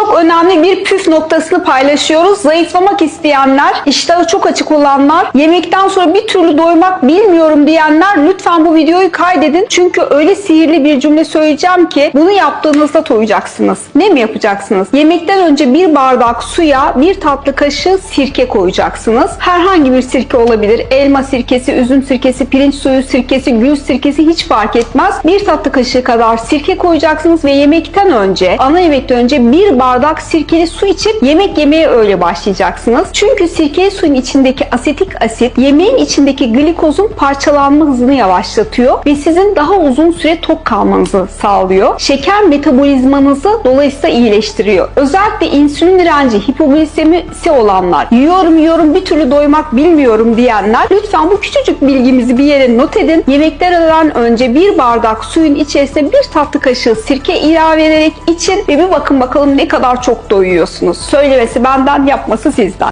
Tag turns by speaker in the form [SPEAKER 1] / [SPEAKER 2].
[SPEAKER 1] çok önemli bir püf noktasını paylaşıyoruz. Zayıflamak isteyenler, iştahı çok açık olanlar, yemekten sonra bir türlü doymak bilmiyorum diyenler lütfen bu videoyu kaydedin. Çünkü öyle sihirli bir cümle söyleyeceğim ki bunu yaptığınızda doyacaksınız. Ne mi yapacaksınız? Yemekten önce bir bardak suya bir tatlı kaşığı sirke koyacaksınız. Herhangi bir sirke olabilir. Elma sirkesi, üzüm sirkesi, pirinç suyu sirkesi, gül sirkesi hiç fark etmez. Bir tatlı kaşığı kadar sirke koyacaksınız ve yemekten önce, ana yemekten önce bir bardak sirkeli su içip yemek yemeye öyle başlayacaksınız. Çünkü sirkeli suyun içindeki asetik asit yemeğin içindeki glikozun parçalanma hızını yavaşlatıyor ve sizin daha uzun süre tok kalmanızı sağlıyor. Şeker metabolizmanızı dolayısıyla iyileştiriyor. Özellikle insülin direnci, hipoglisemisi olanlar, yiyorum yiyorum bir türlü doymak bilmiyorum diyenler lütfen bu küçücük bilgimizi bir yere not edin. Yemeklerden önce bir bardak suyun içerisine bir tatlı kaşığı sirke ilave ederek için ve bir bakın bakalım ne kadar çok doyuyorsunuz. Söylemesi benden, yapması sizden.